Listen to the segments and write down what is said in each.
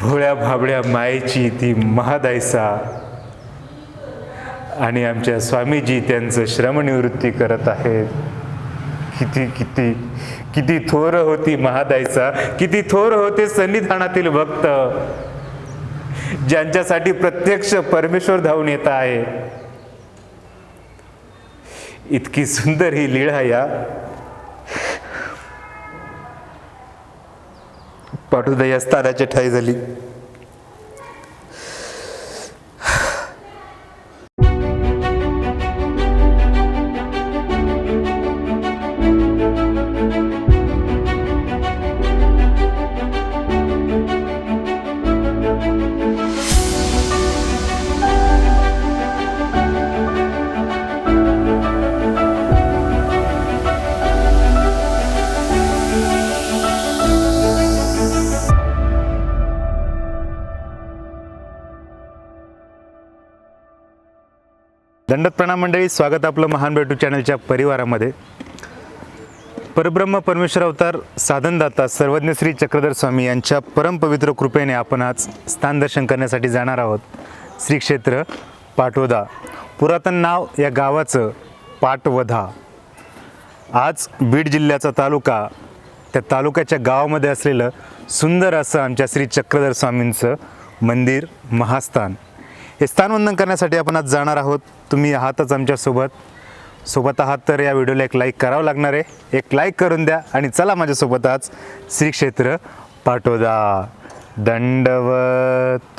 भोळ्या भाबड्या मायेची ती महादायसा. आणि आमच्या स्वामीजी त्यांचं श्रमनिवृत्ती करत आहेत. किती किती किती थोर होती महादायसा. किती थोर होते सन्निधानातील भक्त. ज्यांच्यासाठी प्रत्यक्ष परमेश्वर धावून येत आहे. इतकी सुंदर ही लीळा या. पाठुदा या स्थानाची ठाई झाली. दंडत प्रणाम मंडळी स्वागत आपलं महान बेटू चॅनलच्या परिवारामध्ये. परब्रह्म परमेश्वर अवतार साधनदाता सर्वज्ञ श्री चक्रधर स्वामी यांच्या परमपवित्र कृपेने आपण आज स्थान दर्शन करण्यासाठी जाणार आहोत. श्री क्षेत्र पाटोदा. पुरातन नाव या गावाचं पाटवधा. आज बीड जिल्ह्याचा तालुका त्या तालुक्याच्या गावामध्ये असलेलं सुंदर असं आमच्या श्री चक्रधर स्वामींचं मंदिर महास्थान. हे स्थानवंदन करण्यासाठी आपण आज जाणार आहोत. तुम्ही आहातच आमच्यासोबत सोबत. आहात तर या व्हिडिओला एक लाईक करावं लागणार आहे. एक लाईक करून द्या आणि चला माझ्यासोबत आज श्री क्षेत्र पाटोदा दंडवत.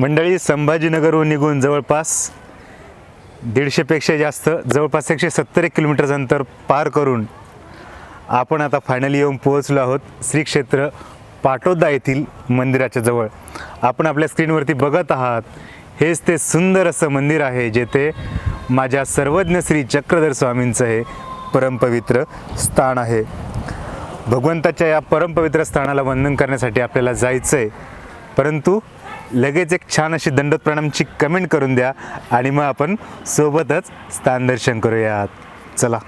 मंडळी संभाजीनगरहून निघून जवळपास दीडशेपेक्षा जास्त जवळपास एकशे सत्तर एक किलोमीटरचं अंतर पार करून आपण आता फायनली येऊन पोहोचलो आहोत श्री क्षेत्र पाटोदा येथील मंदिराच्या जवळ. आपण आपल्या स्क्रीनवरती बघत आहात हेच ते सुंदर असं मंदिर आहे जेथे माझ्या सर्वज्ञ श्री चक्रधर स्वामींचं हे परमपवित्र स्थान आहे. भगवंताच्या या परमपवित्र स्थानाला वंदन करण्यासाठी आपल्याला जायचं आहे परंतु लगेच एक छान अशी दंडत प्रणामची कमेंट करून द्या आणि मग आपण सोबतच स्थान दर्शन करूयात. चला.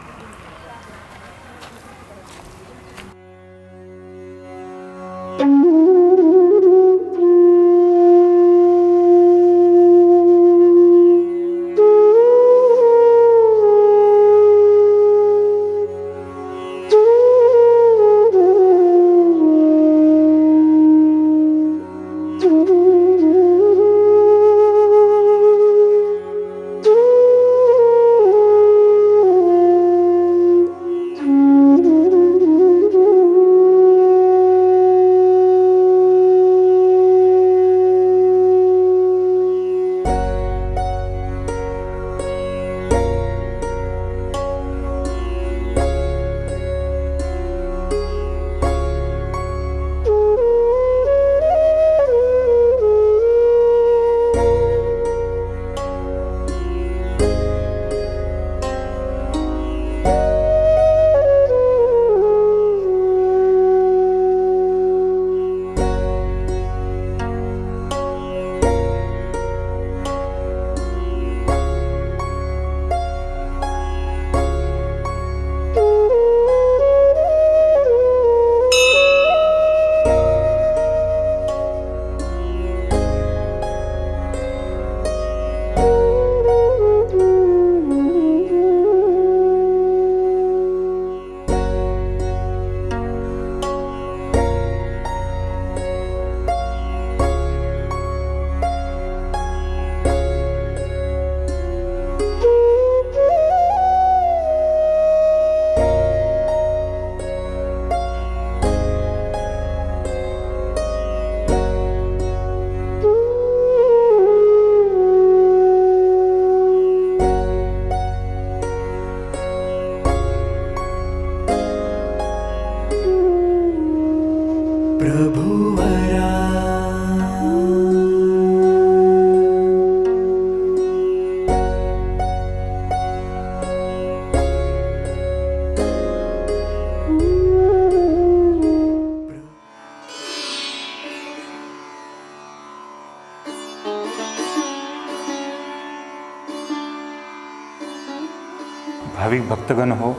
भक्तगण हो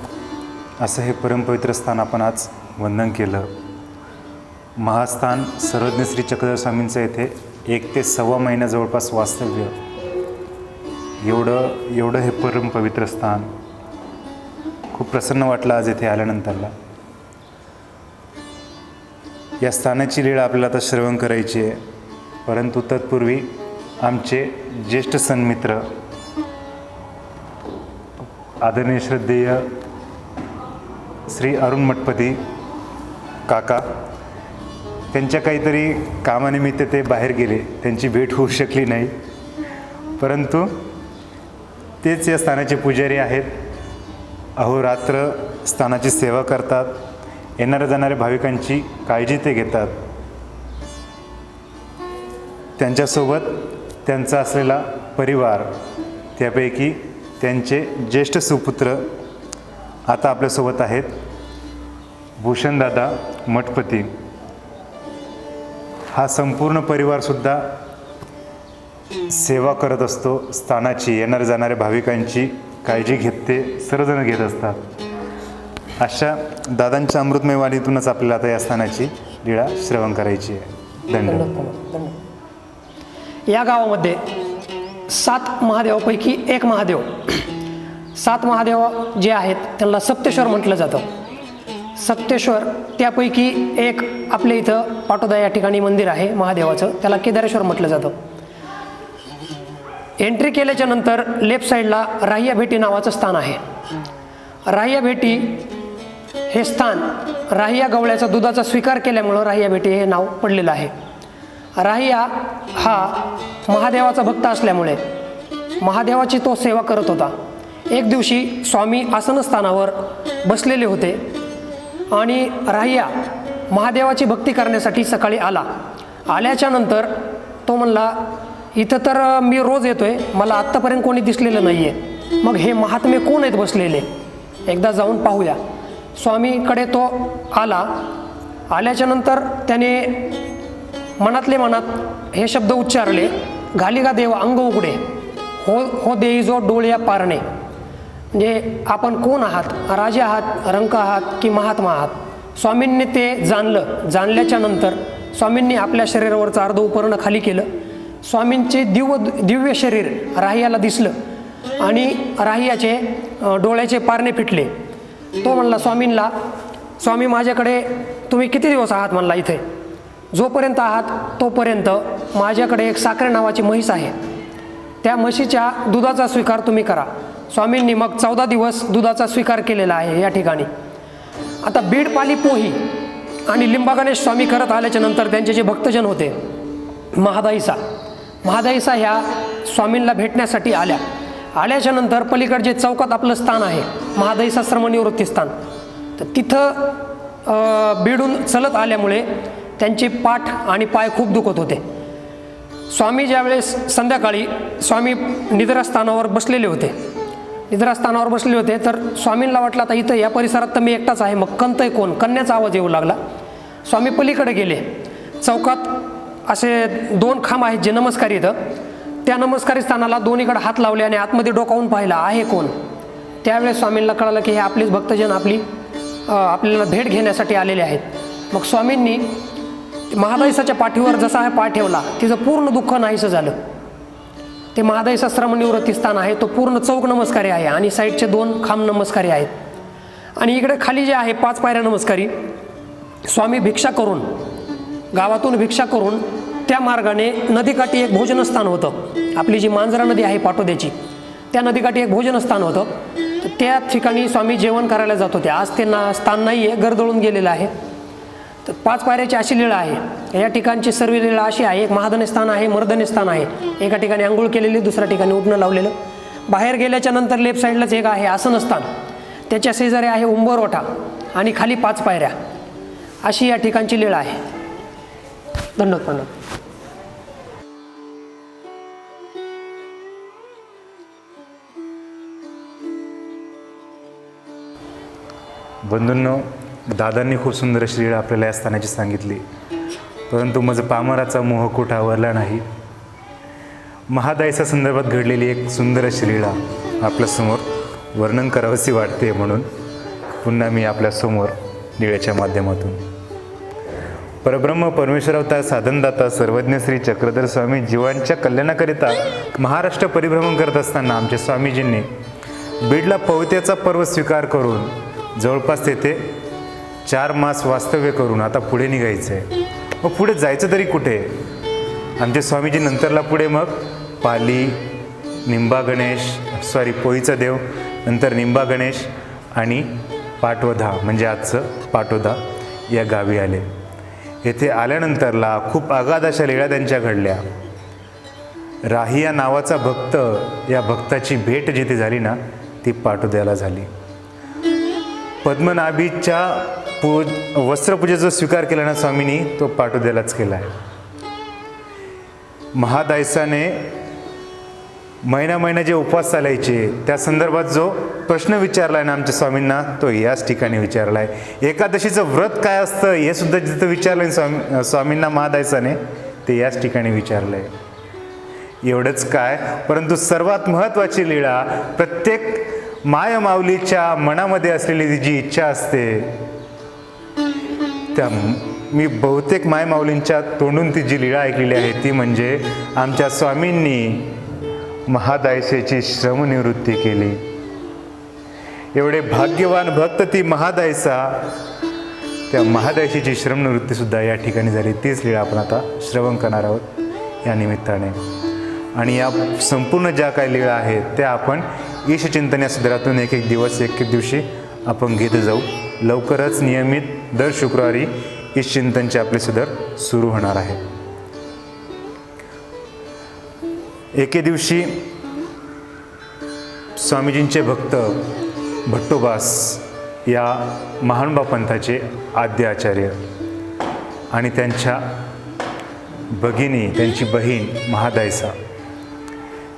असं हे परमपवित्र स्थान आपण आज वंदन केलं. महास्थान सर्वज्ञ श्री चक्रधर स्वामींचं येथे एक ते सव्वा महिना जवळपास वास्तव्य. एवढं एवढं हे परम पवित्र स्थान. खूप प्रसन्न वाटलं आज येथे आल्यानंतरला. या स्थानाची लीळा आपल्याला आता श्रवण करायची आहे. परंतु तत्पूर्वी आमचे ज्येष्ठ सन्मित्र आदरणीय श्रद्धेय श्री अरुण मठपती काका. त्यांच्या काहीतरी कामानिमित्त ते बाहेर गेले. त्यांची भेट होऊ शकली नाही. परंतु तेच या स्थानाचे पुजारी आहेत. अहोरात्र स्थानाची सेवा करतात. येणाऱ्या जाणाऱ्या भाविकांची काळजी ते घेतात. त्यांच्यासोबत त्यांचा असलेला परिवार त्यापैकी त्यांचे ज्येष्ठ सुपुत्र आता आपल्यासोबत आहेत. भूषणदादा मठपती. हा संपूर्ण परिवारसुद्धा सेवा करत असतो. स्थानाची येणाऱ्या जाणाऱ्या भाविकांची काळजी घेत ते सर्वजण घेत असतात. अशा दादांच्या अमृतमय वाणीतूनच आपल्याला आता या स्थानाची लीळा श्रवण करायची आहे. धन्यवाद. या गावामध्ये सात महादेवापैकी एक महादेव. सात महादेव जे आहेत त्यांना सप्तेश्वर म्हटलं जातं. सप्तेश्वर त्यापैकी एक आपल्या इथं पाटोदा या ठिकाणी मंदिर आहे महादेवाचं. त्याला केदारेश्वर म्हटलं जातं. एंट्री केल्याच्यानंतर लेफ्ट साईडला राह्या भेटी नावाचं स्थान आहे. राह्या भेटी हे स्थान राह्या गवळ्याचा दुधाचा स्वीकार केल्यामुळं राह्या भेटी हे नाव पडलेलं आहे. राहिया हा महादेवाचा भक्त असल्यामुळे महादेवाची तो सेवा करत होता. एक दिवशी स्वामी आसनस्थानावर बसलेले होते आणि राहिया महादेवाची भक्ती करण्यासाठी सकाळी आला. आल्याच्यानंतर तो म्हणला इथं तर मी रोज येतो आहे मला आत्तापर्यंत कोणी दिसलेलं नाही आहे मग हे महात्मे कोण आहेत बसलेले? एकदा जाऊन पाहूया. स्वामीकडे तो आला. आल्याच्यानंतर त्याने मनातले मनात हे शब्द उच्चारले घालिका देव अंग उघडे. हो हो देई जो डोळ्या पारणे. म्हणजे आपण कोण आहात? राजे आहात रंक आहात की महात्मा आहात? स्वामींनी ते जाणलं. जाणल्याच्या नंतर स्वामींनी आपल्या शरीरावरचं अर्ध उपरणं खाली केलं. स्वामींचे दिव्य दिव्य शरीर राहियाला दिसलं आणि राहियाचे डोळ्याचे पारणे फिटले. तो म्हणला स्वामींना स्वामी माझ्याकडे तुम्ही किती दिवस आहात? म्हणला इथे. जोपर्यंत आहात तोपर्यंत माझ्याकडे एक साखरे नावाची म्हैस आहे. त्या म्हशीच्या दुधाचा स्वीकार तुम्ही करा. स्वामींनी मग चौदा दिवस दुधाचा स्वीकार केलेला आहे या ठिकाणी. आता बीडपाली पोही आणि लिंबागणेश स्वामी करत आल्याच्यानंतर त्यांचे जे भक्तजन होते महादाईसा. महादाईसा ह्या स्वामींना भेटण्यासाठी आल्या. आल्याच्यानंतर पलीकडचे चौकात आपलं स्थान आहे महादाईसा श्रमनिवृत्ती स्थान. तर तिथं बीडून चलत आल्यामुळे त्यांचे पाठ आणि पाय खूप दुखत होते. स्वामी ज्यावेळेस संध्याकाळी स्वामी निद्रास्थानावर बसलेले होते. निद्रास्थानावर बसले होते तर स्वामींना वाटलं आता इथं या परिसरात तर मी एकटाच आहे मग कंतय कोण? कन्याचा आवाज येऊ लागला. स्वामी पलीकडे गेले. चौकात असे दोन खांब आहेत जे नमस्कारी इथं त्या नमस्कारी स्थानाला दोन्हीकडे हात लावले आणि आतमध्ये डोकावून पाहिला आहे कोण? त्यावेळेस स्वामींना कळालं की हे आपलेच भक्तजन आपली आपल्याला भेट घेण्यासाठी आलेले आहेत. मग स्वामींनी महादाईसाच्या पाठीवर जसा हा पाय ठेवला तिचं पूर्ण दुःख नाहीसं झालं. ते महादाईसा श्रमनिवृत्ती स्थान आहे तो पूर्ण चौक नमस्कारी आहे आणि साईडचे दोन खांब नमस्कारी आहेत. आणि इकडे खाली जे आहे पाच पायऱ्या नमस्कारी. स्वामी भिक्षा करून गावातून भिक्षा करून त्या मार्गाने नदीकाठी एक भोजनस्थान होतं. आपली जी मांजरा नदी आहे पाटोद्याची त्या नदीकाठी एक भोजनस्थान होतं. त्या ठिकाणी स्वामी जेवण करायला जात होते. आज ते ना स्थान नाही आहे गरदळून गेलेलं आहे. तर पाच पायऱ्याची अशी लीळा आहे. या ठिकाणची सर्व लीळा अशी आहे एक महादने स्थान आहे मर्दने स्थान आहे. एका ठिकाणी आंघोळ केलेली दुसऱ्या ठिकाणी उठणं लावलेलं. बाहेर गेल्याच्यानंतर लेफ्ट साईडलाच एक आहे आसनस्थान त्याच्या शेजारी आहे उंबरवठा आणि खाली पाच पायऱ्या. अशी या ठिकाणची लीळा आहे. धन्यवाद प्रणव बंधूंनो दादांनी खूप सुंदर श्रीळ आपल्याला या स्थानाची सांगितली. परंतु माझं पामराचा मोह कुठं आवरला नाही. महादायसा संदर्भात घडलेली एक सुंदर श्रीळा आपल्यासमोर वर्णन करावंशी वाटते म्हणून पुन्हा मी आपल्यासमोर निळ्याच्या माध्यमातून. परब्रह्म परमेश्वर अवतार साधनदाता सर्वज्ञ श्री चक्रधर स्वामी जीवांच्या कल्याणाकरिता महाराष्ट्र परिभ्रमण करत असताना आमच्या स्वामीजींनी बीडला पवित्याचा पर्व स्वीकार करून जवळपास तेथे चार मास वास्तव्य करून आता पुढे निघायचं आहे मग पुढे जायचं तरी कुठे? आमचे स्वामीजी नंतरला पुढे मग पाली निंबा गणेश सॉरी पोईचा देव नंतर निंबा गणेश आणि पाटोधा म्हणजे आजचं पाटोधा या गावी आले. येथे आल्यानंतरला खूप आगाध अशा लीळा त्यांच्या घडल्या. राही या नावाचा भक्त या भक्ताची भेट जिथे झाली ना ती पाटोद्याला झाली. पद्मनाभीच्या पूज वस्त्रपूजेचा स्वीकार केला ना स्वामींनी तो पाटोद्यालाच केला आहे. महादायसाने महिना महिना जे उपवास चालायचे त्या संदर्भात जो प्रश्न विचारला आहे ना आमच्या स्वामींना तो याच ठिकाणी विचारला आहे. एकादशीचं व्रत काय असतं हे सुद्धा जिथं विचारलं आहे स्वामी स्वामींना महादायसाने ते याच ठिकाणी विचारलं आहे एवढंच काय परंतु सर्वात महत्त्वाची लीळा प्रत्येक मायमाऊलीच्या मनामध्ये असलेली जी इच्छा असते त्या मी बहुतेक मायमाऊलींच्या तोंडून ती जी लीळा ऐकलेली आहे ती म्हणजे आमच्या स्वामींनी महादायसेची श्रमनिवृत्ती केली. एवढे भाग्यवान भक्त ती महादायसा त्या महादायशीची श्रमनिवृत्तीसुद्धा या ठिकाणी झाली. तीच लीळा आपण आता श्रवण करणार आहोत या निमित्ताने. आणि या संपूर्ण ज्या काही लीळा आहेत त्या आपण ईशचिंतन या सदरातून एक एक दिवस एक एक दिवशी आपण घेत जाऊ. लवकरच नियमित दर शुक्रवारी चिंतनचे आपले सदर सुरू होणार आहे. एके दिवशी स्वामीजींचे भक्त भट्टोबास या महानुभाव पंथाचे आद्य आचार्य आणि त्यांच्या भगिनी त्यांची बहीण महादायसा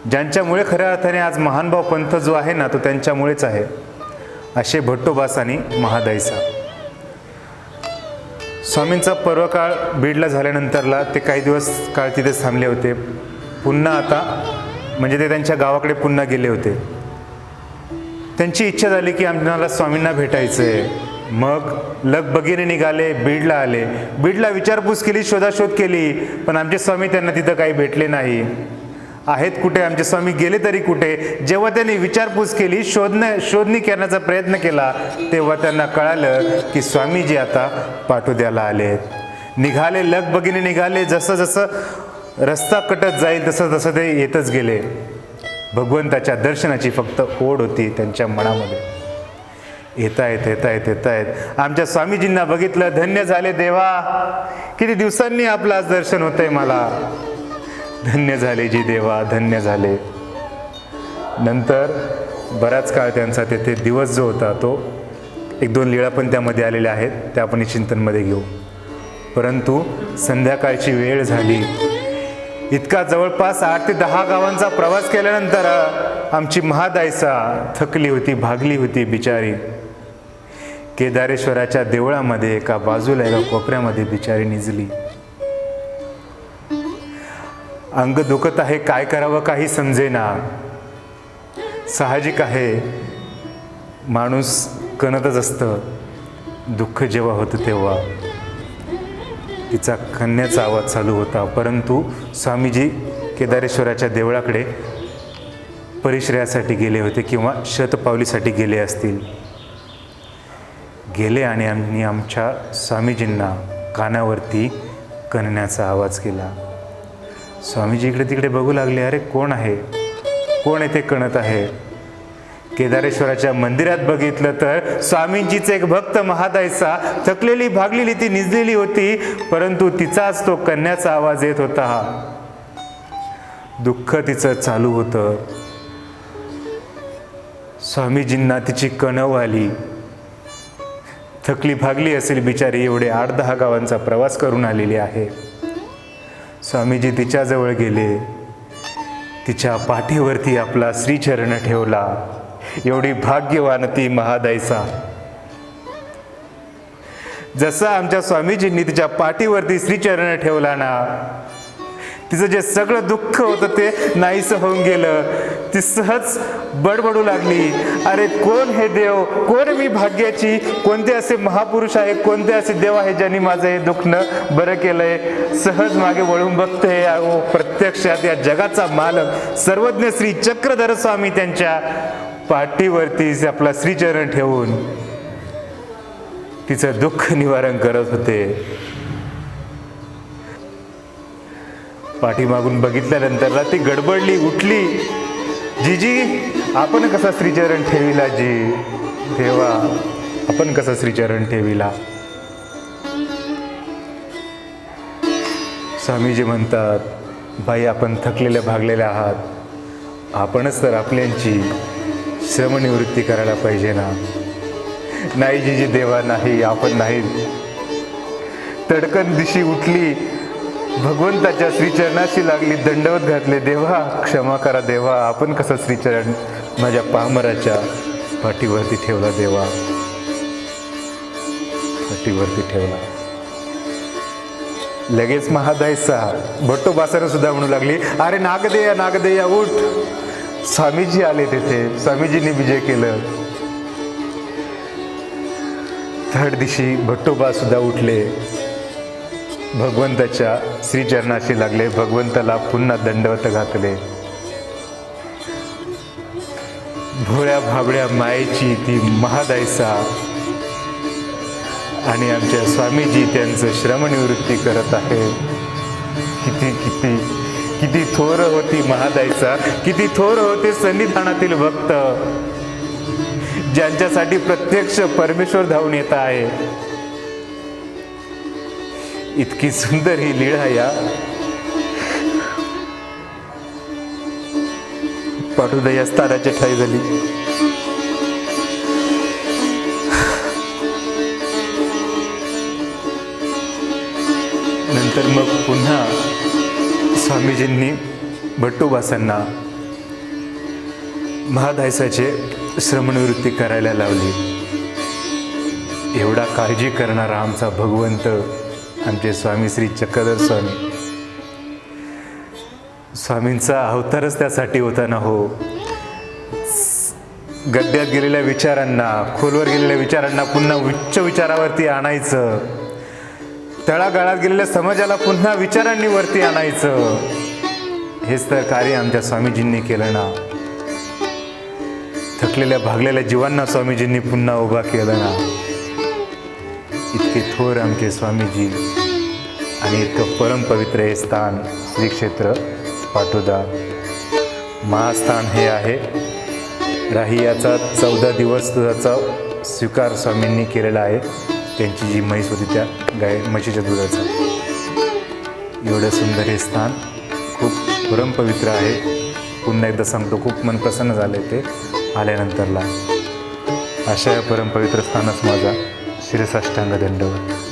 ज्यांच्यामुळे खऱ्या अर्थाने आज महानुभाव पंथ जो आहे ना तो त्यांच्यामुळेच आहे. असे भट्टोबास आणि महादायसा स्वामींचा पर्वकाळ बीडला झाल्यानंतरला ते काही दिवस काळ तिथे थांबले होते. पुन्हा आता म्हणजे ते त्यांच्या गावाकडे पुन्हा गेले होते. त्यांची इच्छा झाली की आम्हाला स्वामींना भेटायचं आहे मग लगबगीने निघाले बीडला आले. बीडला विचारपूस केली शोधाशोध केली पण आमचे स्वामी त्यांना तिथं काही भेटले नाही. आहेत कुठे? आमचे स्वामी गेले तरी कुठे? जेव्हा त्यांनी विचारपूस केली शोधण्या शोधणी करण्याचा प्रयत्न केला तेव्हा त्यांना कळालं की स्वामीजी आता पाटोद्याला आले आहेत निघाले लगबगीने निघाले जसं जसं रस्ता कटत जाईल तसं तसं ते येतच गेले. भगवंताच्या दर्शनाची फक्त ओढ होती त्यांच्या मनामध्ये. येतायत येता येत आमच्या स्वामीजींना बघितलं धन्य झाले देवा. किती दिवसांनी आपलं आज दर्शन होतंय मला. धन्य झाले जी देवा धन्य झाले. नंतर बराच काळ त्यांचा तेथे दिवस जो होता तो एक दोन लीळा पण त्यामध्ये आलेल्या आहेत त्या आपण चिंतनमध्ये घेऊ. परंतु संध्याकाळची वेळ झाली. इतका जवळपास आठ ते दहा गावांचा प्रवास केल्यानंतर आमची महादायसा थकली होती भागली होती बिचारी. केदारेश्वराच्या देवळामध्ये एका बाजूला एका कोपऱ्यामध्ये बिचारी निजली. अंग दुखत आहे काय करावं काही समजेना. साहजिक आहे. माणूस कणतच असतं. दुःख जेव्हा होतं तेव्हा. तिचा कन्याचा आवाज चालू होता. परंतु स्वामीजी केदारेश्वराच्या देवळाकडे परिश्रयासाठी गेले होते किंवा शतपावलीसाठी गेले असतील. गेले आणि आम्ही आमच्या स्वामीजींना कानावरती कणण्याचा आवाज केला. स्वामीजी इकडे तिकडे बघू लागले अरे कोण आहे? कोण येथे कणत आहे? केदारेश्वराच्या मंदिरात बघितलं तर स्वामींचीच एक भक्त महादायसा थकलेली भागलेली ती निजलेली होती परंतु तिचाच तो कन्याचा आवाज येत होता. दुःख तिचं चालू होतं. स्वामीजींना तिची कणव आली. थकली भागली असेल बिचारी एवढे आठ दहा गावांचा प्रवास करून आलेली आहे. स्वामीजी तिच्याजवळ गेले. तिच्या पाठीवरती आपला श्रीचरण ठेवला. एवढी भाग्यवान ती महादायसा. जसं आमच्या स्वामीजींनी तिच्या पाठीवरती श्रीचरण ठेवला ना तिचं जे सगळं दुःख होतं ते नाहीसं होऊन गेलं. ती सहज बडबडू लागली. अरे कोण हे देव? कोण मी भाग्याची? कोणते असे महापुरुष आहे कोणते असे देव आहे ज्यांनी माझं हे दुखणं बरं केलंय? सहज मागे वळून बघते अहो प्रत्यक्षात या जगाचा मालक सर्वज्ञ श्री चक्रधर स्वामी त्यांच्या पाठीवरती आपला श्रीचरण ठेवून तिचं दुःख निवारण करत होते. पाठीमागून बघितल्यानंतरला ती गडबडली उठली. जीजी आपण कसा श्रीचरण ठेविला जी? देवा आपण कसा श्रीचरण ठेविला? स्वामीजी म्हणतात बाई आपण थकलेल्या भागलेल्या आहात. आपणच तर आपल्यांची श्रमनिवृत्ती करायला पाहिजे ना. नाही जीजी देवा नाही आपण नाही. तडकन दिशी उठली. भगवंताच्या श्रीचरणाशी लागली दंडवत घातले. देवा क्षमा करा देवा. आपण कसं श्रीचरण माझ्या पामराच्या पाठीवरती ठेवला देवा? पाठीवरती ठेवला. लगेच महादायसा भट्टो बासानं सुद्धा म्हणू लागली अरे नागदेया नागदेया उठ. स्वामीजी आले तिथे. स्वामीजींनी विजय केलं. थर्ड दिवशी भट्टोबा सुद्धा उठले. भगवंताच्या श्रीचरणाशी लागले भगवंताला पुन्हा दंडवत घातले. भोळ्या भाबड्या मायेची ती महादायसा आणि आमच्या स्वामीजी त्यांचं श्रमनिवृत्ती करत आहे. किती किती किती थोर होती महादायसा किती थोर होते सन्निधानातील भक्त ज्यांच्यासाठी प्रत्यक्ष परमेश्वर धावून येत आहे. इतकी सुंदर ही लीळा या. पाठुदया स्थानाची ठाई झाली. नंतर मग पुन्हा स्वामीजींनी भट्टोबासांना महादायसाचे श्रमणवृत्ती करायला लावली. एवढा काळजी करणारा आमचा भगवंत आमचे स्वामी श्री चक्रधर स्वामी. स्वामींचा अवतारच त्यासाठी होता ना हो. गड्ड्यात गेलेल्या विचारांना खोलवर गेलेल्या विचारांना पुन्हा उच्च विचारावरती आणायचं. तळागाळात गेलेल्या समाजाला पुन्हा विचारांनी वरती आणायचं. हेच तर कार्य आमच्या स्वामीजींनी केलं ना. थकलेल्या भागलेल्या जीवांना स्वामीजींनी पुन्हा उभा केलं ना. इतके थोर आमचे स्वामीजी. आणि इतकं परमपवित्र हे स्थान श्री क्षेत्र पाटोदा. महास्थान हे आहे. राहियाचा चौदा दिवस दुधाचा स्वीकार स्वामींनी केलेला आहे. त्यांची जी म्हैस होती त्या गाय म्हशीच्या दुधाचा. एवढं सुंदर हे स्थान खूप परमपवित्र आहे. पुन्हा एकदा सांगतो खूप मन प्रसन्न झालं ते आल्यानंतरला. अशा या परमपवित्र स्थानच माझा शिरसाष्टांग दंडवत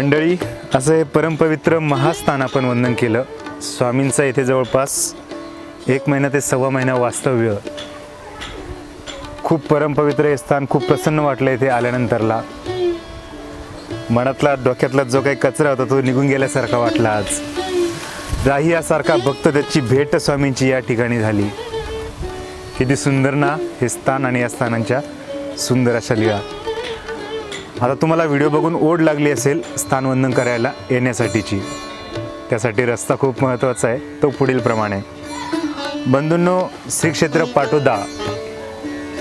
मंडळी असं हे परमपवित्र महास्थान आपण वंदन केलं. स्वामींचं इथे जवळपास एक महिना ते सव्वा महिना वास्तव्य. खूप परमपवित्र हे स्थान खूप प्रसन्न वाटलं इथे आल्यानंतरला. मनातला डोक्यातला जो काही कचरा होता तो निघून गेल्यासारखा वाटला आज. राहियासारखा भक्त त्याची भेट स्वामींची या ठिकाणी झाली. किती सुंदर ना हे स्थान आणि या स्थानांच्या सुंदर अशा लिहा आता तुम्हाला व्हिडिओ बघून ओढ लागली असेल स्थानवंदन करायला येण्यासाठीची. त्यासाठी रस्ता खूप महत्त्वाचा आहे तो पुढील प्रमाणे. बंधूंनो श्री क्षेत्र पाटोदा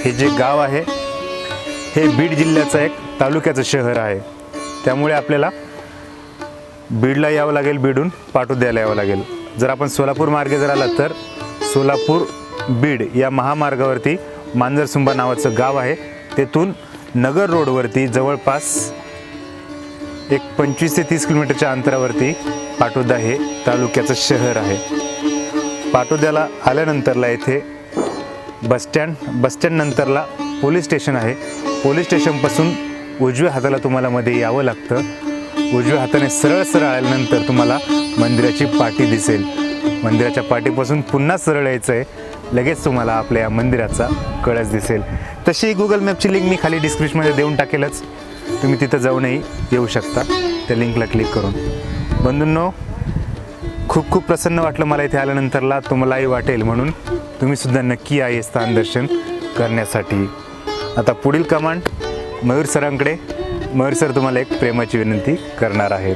हे जे गाव आहे हे बीड जिल्ह्याचं एक तालुक्याचं शहर आहे. त्यामुळे आपल्याला बीडला यावं लागेल बीडून पाटोद्याला यावं लागेल. जर आपण सोलापूर मार्गे जर आला तर सोलापूर बीड या महामार्गावरती मांजरसुंबा नावाचं गाव आहे. तेथून नगर रोडवरती जवळपास एक पंचवीस ते तीस किलोमीटरच्या अंतरावरती पाटोदा हे तालुक्याचं शहर आहे. पाटोद्याला आल्यानंतरला येथे बसस्टँड बसस्टँड नंतरला पोलीस स्टेशन आहे. पोलीस स्टेशनपासून उजव्या हाताला तुम्हाला मध्ये यावं लागतं. उजव्या हाताने सरळ सरळ आल्यानंतर तुम्हाला मंदिराची पाटी दिसेल. मंदिराच्या पाठीपासून पुन्हा सरळ यायचं आहे लगेच तुम्हाला आपल्या या मंदिराचा कळस दिसेल. तशी गुगल मॅपची लिंक मी खाली डिस्क्रिप्शनमध्ये देऊन टाकेलच. तुम्ही तिथं जाऊनही येऊ शकता. त्या लिंकला क्लिक करून. बंधूंनो खूप खूप प्रसन्न वाटलं मला इथे आल्यानंतरला. तुम्हालाही वाटेल म्हणून. तुम्ही सुद्धा नक्की आहे स्थान दर्शन करण्यासाठी. आता पुढील कमांड मयूर सरांकडे. मयूर सर तुम्हाला एक प्रेमाची विनंती करणार आहेत.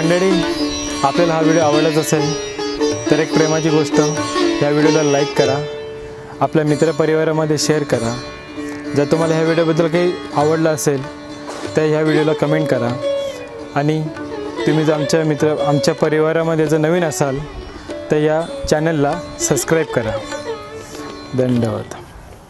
मंडळी आपल्याला हा व्हिडिओ आवडलाच असेल तर एक प्रेमाची गोष्ट या व्हिडिओला लाईक करा. आपल्या मित्रपरिवारामध्ये शेअर करा. जर तुम्हाला ह्या व्हिडिओबद्दल काही आवडलं असेल तर ह्या व्हिडिओला कमेंट करा. आणि तुम्ही जर आमच्या मित्र आमच्या परिवारामध्ये जर नवीन असाल तर या चॅनलला सबस्क्राईब करा. धन्यवाद.